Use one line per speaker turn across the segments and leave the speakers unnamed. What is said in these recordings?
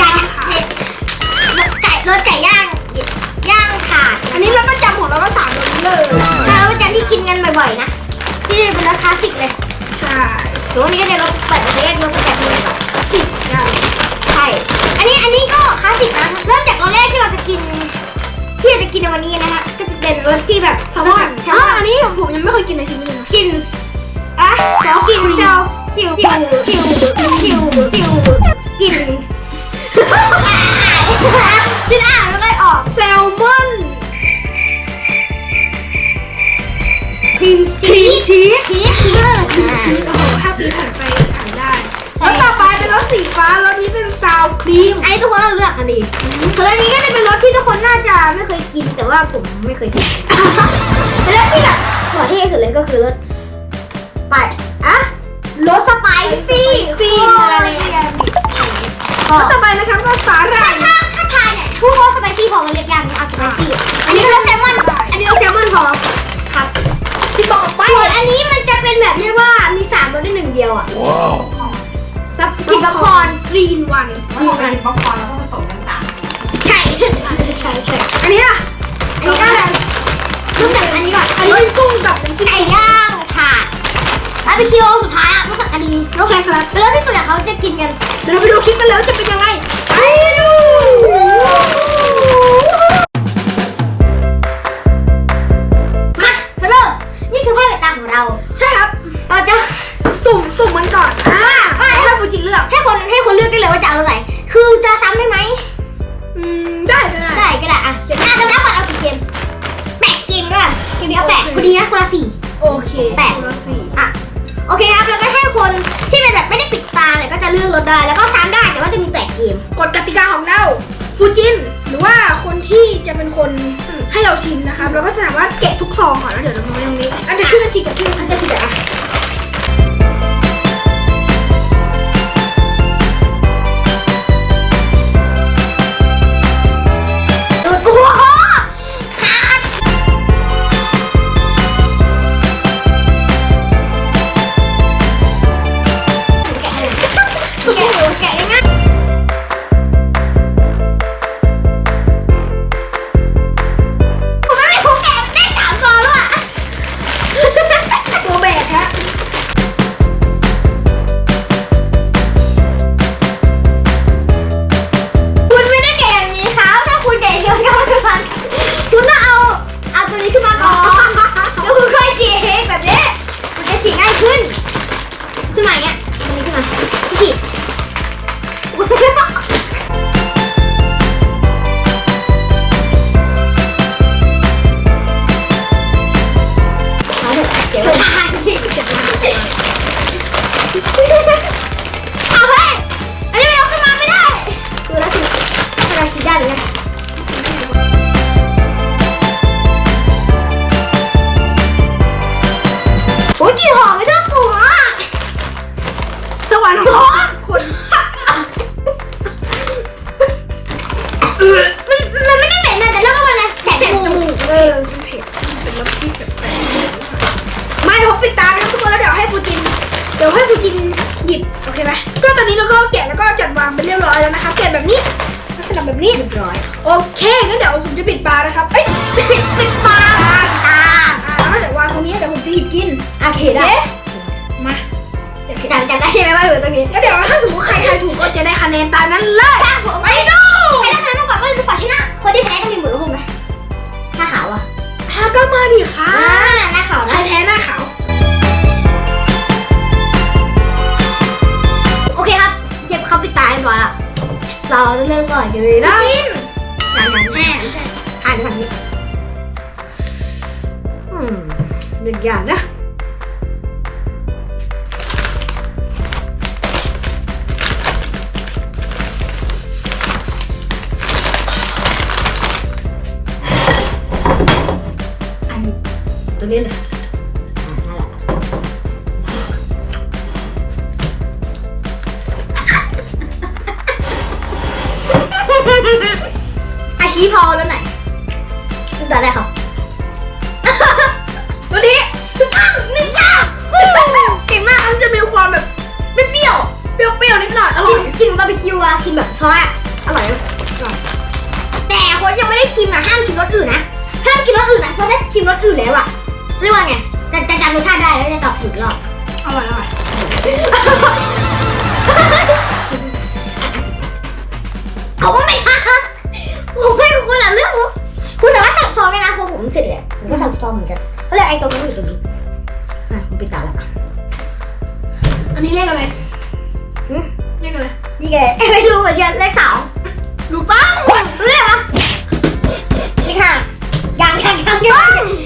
ย่า
งเผ็ดไก่รสไก่ย่างย่างถ่าน
อันนี้รสประจำของเราก็สามรสเลย
ถ้ารสประจำที่กินกันบ่อยๆนะที่เป็นรสคลาสสิกเลย
ใช่
หรือว่านี่ก็จะรสแบบไก่ย่างรสประจำเลยแบบ
สิบได้
ใช่อันนี้อันนี้ก็คลาสสิกนะเริ่มจากรสแรกที่เราจะกินที่เราจะกินในวันนี้นะฮะก็จะเป็นรสที่แบบ
แซลมอน
แซ
อ๋
ล
อ
มอน
อันนี้ผมยังไม่เคยกินในชีวิตเลยนะ
กินอะซอสกินเซลจิวจิวจิวจิวจิวจิวกิน ขึ้นอ่านแล้วก็ออก
แซลมอน
ครีม
ค
ชี
รีม
ส
ชีส
ชีสชีส
ครีมชีสโอ้โหห้าปีผ่านไปอ่านได้ แล้วต่อไปเป็นรสสีฟ้ารสนี้เป็นซาวครีม
อันนี้ทุกคนเราเลือกกันดีส่วนอันนี้ก็จะเป็นรสที่ทุกคนน่าจะไม่เคยกินแต่ว่าผมไม่เคยกินเป็นรสที่แบบหัวเท่สุดเลยก็คือรสไปอะรสสไปซี่
ซีอะไรเนี่ย
ก็
แล้วต่อไปนะครับก็สาหร่าย
ถ้าถ้าทานเนี่ยพูดว่าสไปซี่พอมันเรียกยากนะเอาสไปซี่อันนี้ก็รสแซลมอนอันนี้รสแซลมอนพอครับ
ที่บอกไป
ส่วนอันนี้มันจะเป็นแบบเรียกว่ามีสามรสในหนึ่งเดียวอะ
Wow.
กับกินป๊อปคอร์น
กรีนวัน
เมื่อเราไปกินป๊อปคอร์นเราก็ผสมกันสาม
ใช่ใช่ใช่ใช่
อันนี้ล่ะ บา
ร์บีคิวสุดท้ายอะรู้สึกอันนี้
โอเคครับ
เป็นเรื่องที่ส่วนใหญ่เขาจะกินกัน
เดี๋ยวเราไปดูคลิปกันแล้วจะเป็นยังไงไปดู
มาเริ่มนี่คือไพ่เปิดตาของเรา
ใช่ครับ
เราจะ
สุ่มสุ่มมันก่อนอ่า
อ่า
ให้ฟูจิเลือก
ให้คนให้คนเลือกได้เลยว่าจะเอาอะไรคือจะซ้ำได้ไหม
อืมได้ก็ได้
ได้ก็ได้อะอะเรานับก่อนเอากี่เกมแปดเกมก็ได้เกมนี้เอาแปดพอดีนะคนละสี่
โอเค
แปด
คนละสี่
อะ โอเคครับ แล้วก็ให้คนที่เป็นแบบไม่ได้ปิดตาเนี่ยก็จะเลือกรถได้ แล้วก็ซ้ำได้แต่ว่าจะมีแปดเกม
กฎกติกาของเราฟูจินหรือว่าคนที่จะเป็นคนให้เราชิมนะครับเราก็จะสามารถแกะทุกซองก่อนแล้วเดี๋ยวเรามาตรงนี้อันจะชื่อกันชิกับชื่อันจะชิกับอะ
ตรงนี้
แล้วเดี๋ยวถ้าสมมติใครทายถูกก็จะได้คะแนนตามนั้นเลย
ถ้าผมไม่ดูใครได้คะแนนมากกว่าก็คือฝ่ายชนะ คนที่แพ้ต้องมีหมดลูกไหมหน้าขาวอะ
ฮาก็มาดิค่ะ
อ่าหน้าขาว
ใคร
นะ
แพ้หน้าขาว
โอเคครับเชฟเขาปิดตาเรียบร้อยละเราเริ่มก่อนเลยนะ
กิน
หลังนั้นแม่อ่านฝั่งนี้อืมหนึ่งอย่างนะ ตัวนี้เลยนั่นแหละอชี้พอแล้วไหนตัอได้ครับวั
นนี้หนึ่
งเก้าเก่ง
มากอันจะมีความแบบ
ไม่เปรี้
ยว เปรี้
ย
วๆนิดหน่อย อร่อย
กินบาร์บีคิวอะกินแบบช้อยอร่อยแต่คนยังไม่ได้ชิมอะห้ามชิมรสอื่นนะห้ามกินรสอื่นนะเพราะถ้าชิมรสอื่นแล้วอะ เรียกว่าไงจะจะจำรสชาติได้แล้วจะตอบถูกรอบ
อร่อยอร่อย
เขาก็ไม่ทักผมให้คุณอะเรื่องผมคุณสามารถสั่งซองได้นะเพราะผมเสร็จเลยผมก็สั่งซองเหมือนกันก็เลยไอ้ตรงนี้อยู่ตรงนี้อะผมปิดตาแล้ว
อันนี้เลขอะไร
หืม
เลขอะไร
นี่ไงไม่รู้เหมือนกันเลขสอง
ถูกต้อง
รู้ได้ปะเลขห้ายังยังยังยังไอ้ผ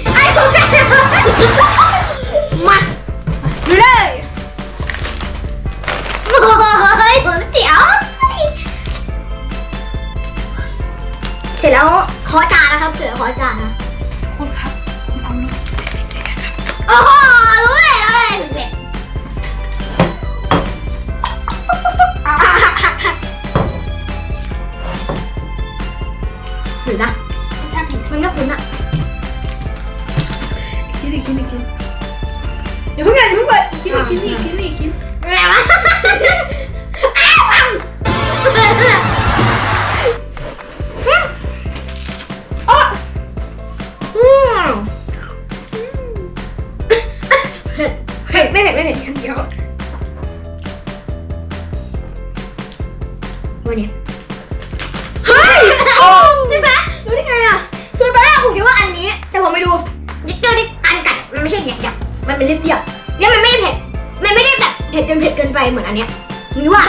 มา
เลย
โอ้ยผมเสียว เสร็จแล้วขอจานนะครับ เสือขอจานนะ
คุณครับคุณเอาลูก
โอ้โหรู้เลยรู้เลยเด็
ด
หรือนะ
ชิ้
นอี
กชิ้นอีกชิ้นเเผ็
ดเกินไปเหมือนอันเนี้ยหรือว่า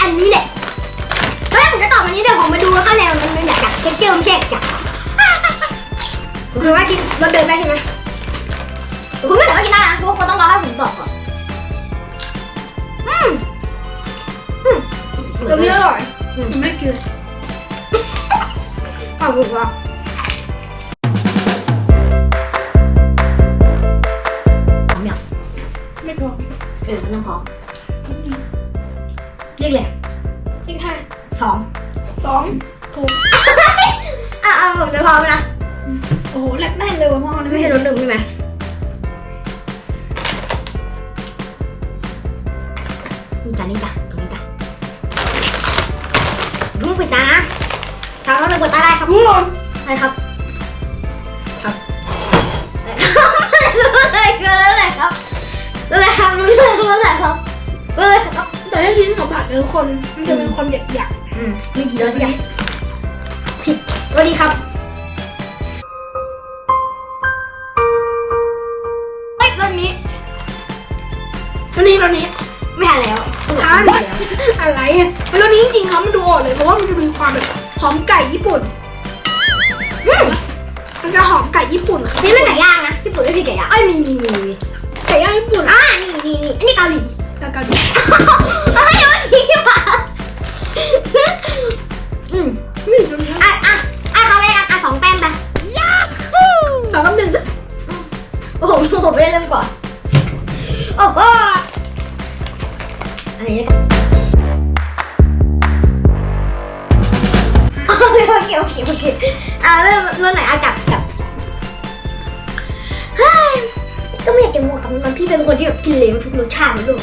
อันนี้แหละตอนแรกผมจะตอบอันนี้แต่ผมมาดูข้างในมันมันอยากจับเท็กเจอร์มันแยกจับผมคือว่ากินรถเดินได้ใช่ไหมแต่คุณไม่สามารถกินได้นะเพราะว่าคุณต้องรอให้ผมตอบก่อนอืมอืม
ตรงนี้อร่อยผมไม่กิน
ขอบคุณครับพร้อมยัง
ไม่พอ
เออมันต้องพร้อม เรียกเลย
เลขห้า
สอง
สองถูก
อะอะผมจะพร้อมนะ
โอ้โหแรกแน่เลยว่ะพ่อมัน
ไม่
ไม่
ใช่
ใช่
ร
ร
ถ
ถ
หนึ่งใช่ไหมนี่จ้ะนี่จ้ะตรงนี้จ้ะลุงปิดตานะทางรถหนึ่งเปิดตาได้ครับลุงได้ครับครับรู้เลยรู้เลยครับรู้เลยครับรู้เลยรู้เลยครับรู้เลยครับ
แต่ถ้าชิ้นสัมผัสเนี่ยทุกคน มันจะเป็นความหยาบหยาบ
อืมมีกี่รสยังผิดสวัสดีครับเอ้ยรสนี้
ตัวนี้ตัวนี้
ไม่ทันแล้ว
ทานอะไรอะแล้วตัวนี้จริงๆเขามันดูออกเลยเพราะว่ามันจะมีความแบบหอมไก่ญี่ปุ่น
อืม
มันจะหอมไก่ญี่ปุ่นอะ
นี่เป็นไก่ย่างนะญี่ปุ่นไม่ใช่ไก่ย่างเอ้ยมีมีมีมี
ไก่ย่างญี่ปุ่น
อ่านี่นี่นี่อันนี้เกาหลี
แต่ เกาหลี
เอ้ยเมื่อกี้ว่ะอืม
นี่ตัวนี้
อะอะอะเขาไปกันอะสองแต้มไปยาฮู
สองกับหนึ่ง
โอ้โหผมไม่ได้เริ่มก่อนโอ้โหอันนี้แล้วกันโอเคโอเคโอเคโอเคอะเริ่มเริ่มไหนเอาจับจับเฮ้ยก็ไม่อยากจะโมัวกับมันพี่เป็นคนที่แบบกินเหลวทุกรสชาติในโลก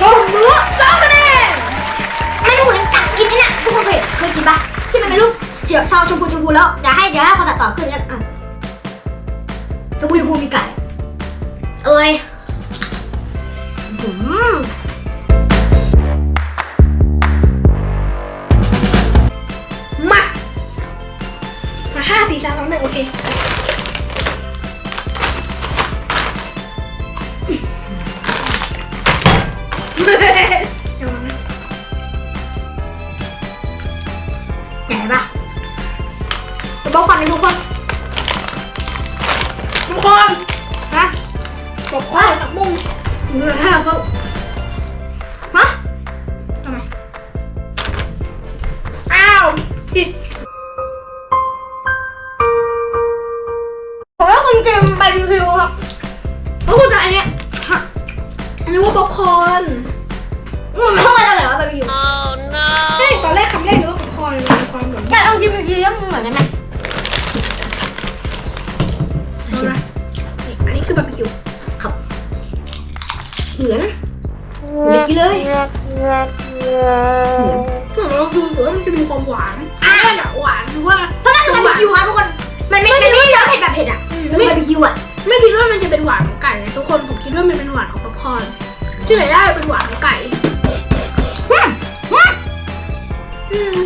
โอ้โหสองคะแนนมันเหมือนกับกินไอ้เนี่ยทุกคนเคยเคยกินปะที่มันเป็นรูปเสียซองชมพูชมพูแล้วเดี๋ยวให้เดี๋ยวให้คนตัดต่อขึ้นกันอะชมพูชมพูมีไก่เอ้ยอืม
มาห้าสี่สามสองหนึ่งโอเค เดี๋ยว
บอกควันให้ทุกคน
ทุกคน
นะ
บอกว่าผักบุ้งเหลือห้าเพรา ห
วา
นของไก่นะทุกคนผมคิดว่ามันเป็นหวานของป๊อปคอร์นที่ไหนได้เป็นหวานของไก่
อืมอืม
อืม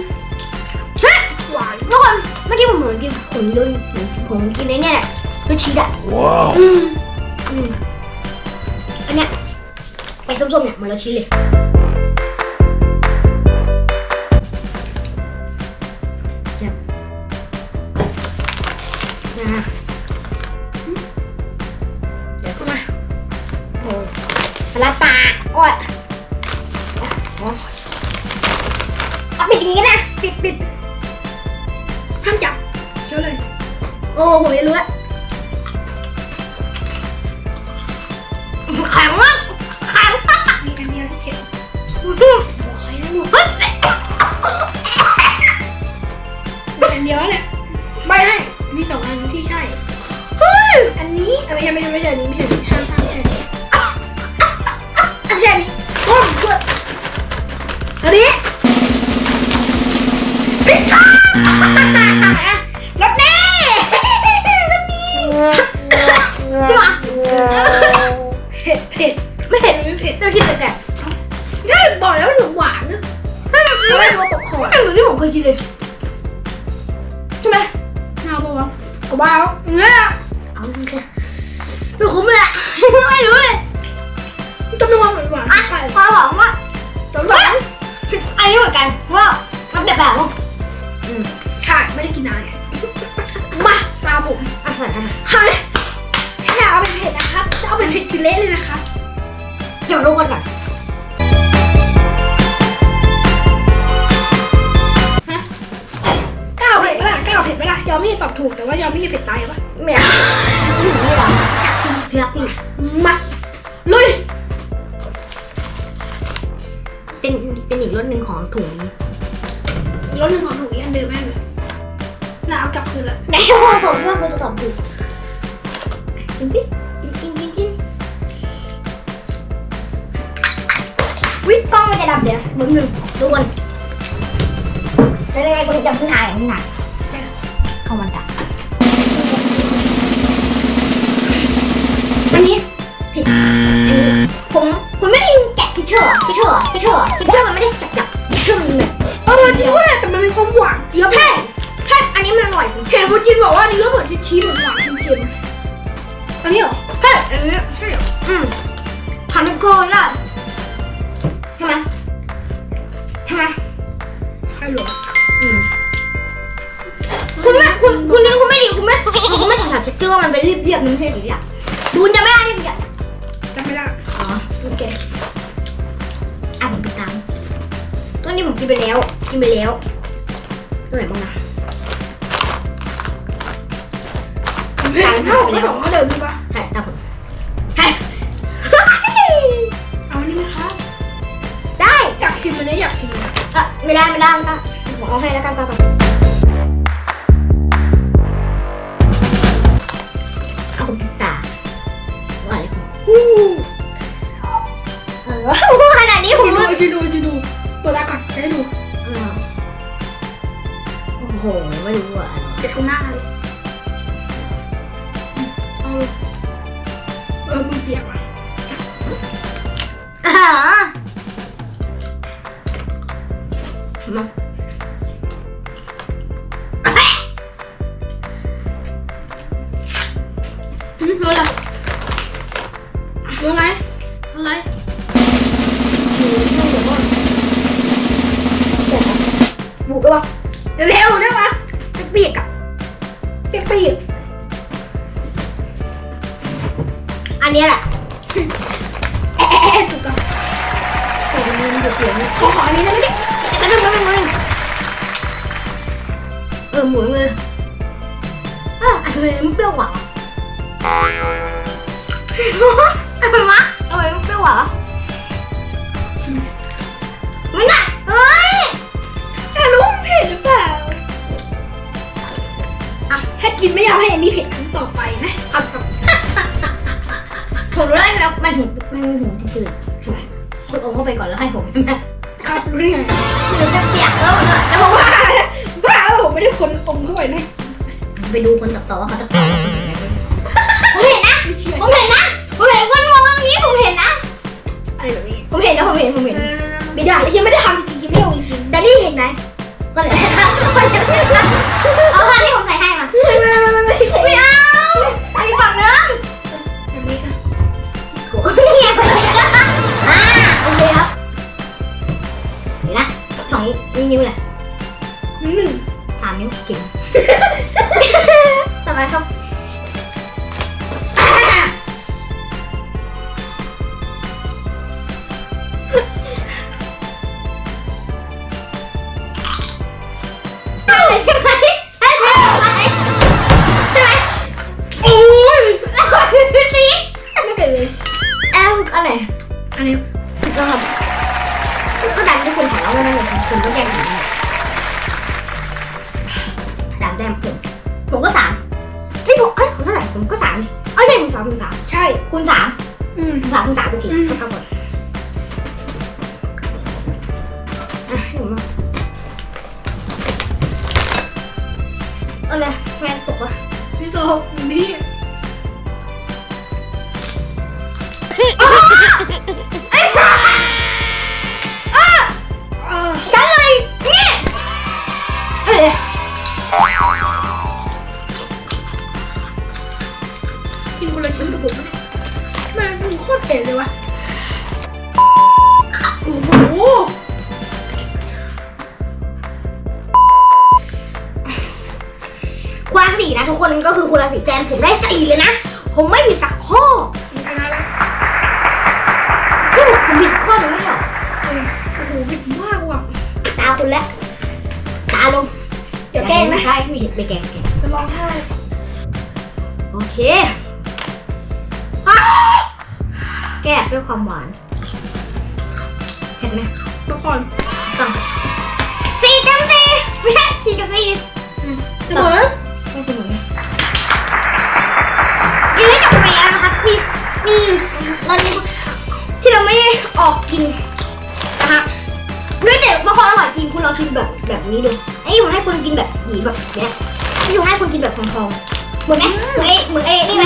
ฮะ
หวาน
ทุกคนเมื่อกี้ผมเหมือนกินผมโดนผมกินไอ้เนี่ยแหละรสชีสอะ
Wow.
อืม
อืมอันเนี้ยไอ้ส้มๆเนี่ยเหมือนรสชีสเลยเนี่ย ลาตาโอ้ยอ๋อเอาปิดอย่างนี้นะ ปิดปิด
ห้ามจับเชื่อเลย
โอ้ผมจะรู้แล้วแข็งมากแข็งมาก
มีอันเดียวที่เช็ด
เฮ้ย
บอกใครนะลูกมีอันเดียวแหละไม่ให้มีสองอันที่ใช่
เฮ้ย
อันนี้เอ้ยไม่ใช่ไม่ใช่ไม่ใช่อันนี้ไม่ใช่อันนี้ห้ามห้ามใช่
ถู
กแต่ว่าย
อ
มไม่ได้เผ็ดตายปะ
ไม่เอาไม่เอาอยากชิมเพียกอีก
มาลุย
เป็นเป็นอีกรสหนึ่งของถุงนี้
รสหนึ่งของถุงนี้อันเดิมแม่งเลยน่าเอากลับคืนละ
ไหนว่าผมว่าคุณจะตอบถูกกินสิกินกินกินกินวิกล้องมันจะดับเดี๋ยวมึงหนึ่งดูกันแล้วยังไงคุณจะพึ่งถ่ายพึ่งถ่ายเร์ทิชเชอร์ทิชเชอร์ทิชเชอร์มันไม่ได้จับจับทิชเชอร์มันแบบ
เออจริงด้วยแต่มันมีความหวานเจี๊ยบ
ใช่ใช่อันนี้มันอร่อย
เห็นฟูจินบอกว่าอันนี้ก็เหมือนชีสหวานๆเค็มๆอันนี้เหรอ
ใช่
อันนี้ใช่เหรอ
อืมทำเป็นโกนล่ะใช่ไหมใช่ไหม
ใช่เหรอ
อืมคุณไม่คุณคุณลิ้นคุณไม่ดีคุณไม่คุณไม่สัมผัสเท็กเจอร์ว่ามันเป็นเรียบๆมันไม่ใช่อย่างนี้อะดูจะไม่ได้ยังไง
จำไม่ได้
อ๋อ
โอเค
ตัวนี้ผมกินไปแล้ว กินไปแล้วตัวไหนบ้างนะ
เห็นเท่าไม่ของก็เดิมใช่ปะ
ใช่ตามผมใช่
เอาอันนี้ไหมครับ
ได้
อยากชิมอันนี้อยากชิมอันนี้
เออไม่ได้ไม่
ได้ไทำ
ไมวะทำไมมันเปรี้ยวหวานไม่น่ะเฮ้ย
แต่รู้มันเผ็ดหรือเปล่าอะถ้ากินไม่ยอมให้อันนี้เผ็ดครั้งต่อไปนะครับ
ผมรู้ได้ไหมว่ามันถึงมันถึงจืดใช่ไหมคุณอมเข้าไปก่อนแล้วให้ผมใช่ไหม
ครับรู้ไง
หรือจะเปียกแล้วมันอะแล้วผมว่า
บ้าแล้วผมไม่ได้คนอมเข้าไปนะ
ไปดูคนตัดต่อว่าเขาจะต่อผมเห็นนะ
ไม่เชื่อ
ผมเห็นนะ ผมเห็นนะ
อะไรแบบนี้
ผมเห็นนะผมเห็นผมเห็น
ไม่ได้ยังไม่ได้ทำจริงๆยังไม่ได้ลงจริง
แต่นี่เห็นไหมก็เลย อัน
นี้
ก็ครับก็ดันที่คุณถามว่าไม่ได้คุณก็แย่งผมสามแต้มผมผมก็สามเฮ้ยผมเอ้ยผมเท่าไหร่ผมก็สามเอ้ยใช่ผมสามผมสาม
ใช่
คุณสาม
อืม
คุณสามคุณสามโอเค
อืม
เท่ากันหมดอะให้ผมมาเอาเลยแม่ตกวะ
พี่โตนี่ กินคนละชิ้นกับผมเนี่ยแม่งมึงโคตรเผ็ดเลยวะโอ้โห
คุณละสี่นะทุกคนก็คือคุณละสี่แจนผมได้สี่เลยนะ ผมไม่ผิดสักข้อ
อันนั้นละ
ที่ผมผมผิดสักข้อหนึงไม่ใช่เหรอ
โอ้โหเผ็ดมากว่ะ
ตาคุณแล้วตาลง
อย่าแกล้งนะ
ใช่ไม่เห็นไม่แกล้งแกล้ง
จะร้องไห้
โอเค แก้ด้วยความหวานเห็นไหม
ทุกคน
ต้องสี่เต็มสี่ไม่ใช่สี่กับสี่
จะบอกนะ
ไม่เสมอกินให้จบไปแล้วนะครับมีมีเรามีที่เราไม่ได้ออกกินนะฮะด้วยแต่บางคนอร่อยจริงคุณลองชิมแบบแบบนี้ดูไอ้ผมให้คุณกินแบบหยีแบบเนี้ยที่ผมให้คุณกินแบบทองๆเหมือนไหมเหมือนไอ้เหมือนไอ้นี่ไหม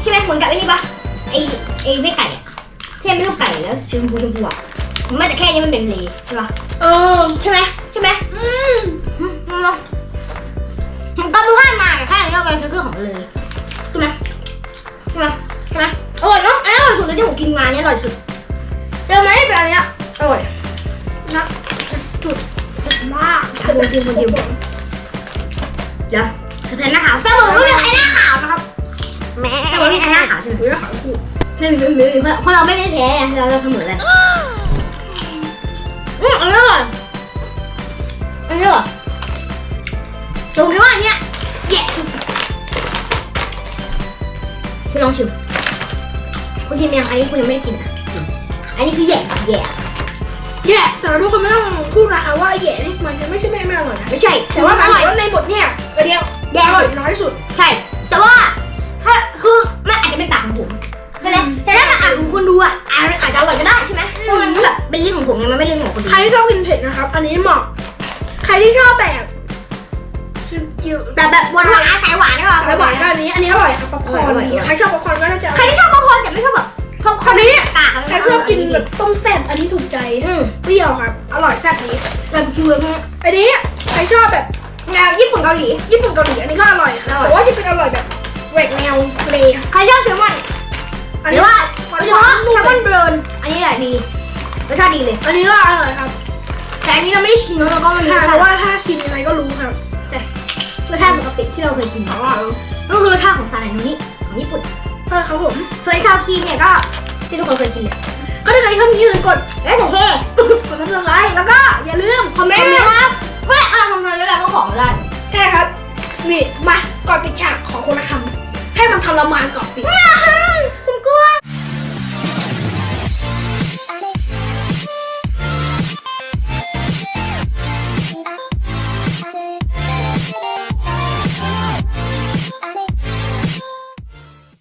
ใช่ไหมเหมือนกับไอ้นี่ปะไอ้ ไอ้ไม่ไก่อะที่เป็นลูกไก่แล้วชมพูชมพูอะผมว่าแต่แค่นี้มันเป็นเลใช่ปะ
เออ
ใช่ไหมใช่ไหม
อืม
อืมอืมมันก็รู้ให้มาแค่นี้เป็นเครื่องของเลยใช่ไหมใช่ไหมใช่ไหมอร่อยเนาะอันนี้อร่อยสุดเลยที่ผมกินมาเนี่ยอร่อยสุด
เจอไหมแบบเนี้ยอร่อยนะจุดเผ็ดมาก
อะคนชิมคนชิมเดี๋ยวคือใครหน้าขาวเสมอไม่มีใครหน้าขาวนะครับเสมอไม่มีใครหน้าขาวใช่ไหม
เฮ้ยขาวคู่
ไม่มีไม่มีไม่มีเพราะเราไม่ได้แพ้ไงเราจะเสมอกันอืมอันนี้อร่อยอันนี้อร่อยตรงที่ว่าอันเนี้ยแย่คุณลองชิมคุณชิมยังอันนี้คุณยังไม่ได้กินอะอันนี้คือแย่แย่
แย่แต่เราทุกคนไม่ต้องพูดนะคะว่าแย่นี่มันจะไม่ใช่ไม่ไม่อร่อยนะ
ไม่ใช่
แต่ว่า
อ
อ
ร่
ร่
อ
ยในบทเนี่ยตัวเดียว
แย่
อร่อยน้อยสุด
ใช่แต่ว่า เป็นลิ้นของผมไงมันไม่ใช่ลิ้นของคนอื่
ใคร
น
ที่ชอบกินเผ็ดนะครับ อันนี้เหมาะ ใครที่ชอบแบบสกิล
แต่แบบหวานหวานสายหวานก็
สายหวานก็อันนี้ อันนี้อร่อยครับป๊อปคอร์น
อร่อยอร่อย
ใครชอบป๊อปคอร์นก็น่าจะ
ใครที่ชอบป๊อปคอร์นแต่ไม่ชอบแบบป๊อปคอร์นนี่กาก
ใครชอบกินแบบต้มแซ่บอันนี้ถูกใจ
อืม
เปรี้ยวครับ อร่อยแซ่บนี้
แบบชิวเลย
อันนี้ใครชอบแบบ
แนวญี่ปุ่นเกาหลี
ญี่ปุ่นเกาหลีอันนี้ก็อร่อยครับ
อร่อย
แต่ว่าจะเป็นอร่อยแบบแหวกแนวทะเลครับ
ใครชอบแซลมอน
อัน
หรื
นี้
อว่า
หวาน
หรือ
หวา
ว่านแซลมอนเบิร์นอันนี้แหละดี รสชาติดีเลย
อันนี้ก็อร่อยครับ
แต่อันนี้เราไม่ได้ชิมแล้วเราก็มันร
ค่ะ
สชา
แต่
ติ
ว่าถ้าชิมยังไงก็รู้ครับ
รสชาติปกติที่เราเคยกิน
อ๋อ
ก็คือรสชาติของซาลาโนนิของญี่ปุ่น
ใช่ครับผม
ส่วนไอ้ชาวครีมเนี่ยก็ที่ทุกคนเคยกินเลย
ก็ถ้าใครชอบคลิปนี้อย่าลืมกด
แล้วแต่เท่
กดซับสไครต์แล้วก็อย่าลืมคอมเม
เห็
น
น
ต์
ไหม
นะ
ค
ครับ
รับไม่เอาทำไมแล้วเราก็ของได้
ใช่ครับนี่มาก่อนปิดฉากขอคนละคำให้มันทรมานก่อนปิด
ผมกลัว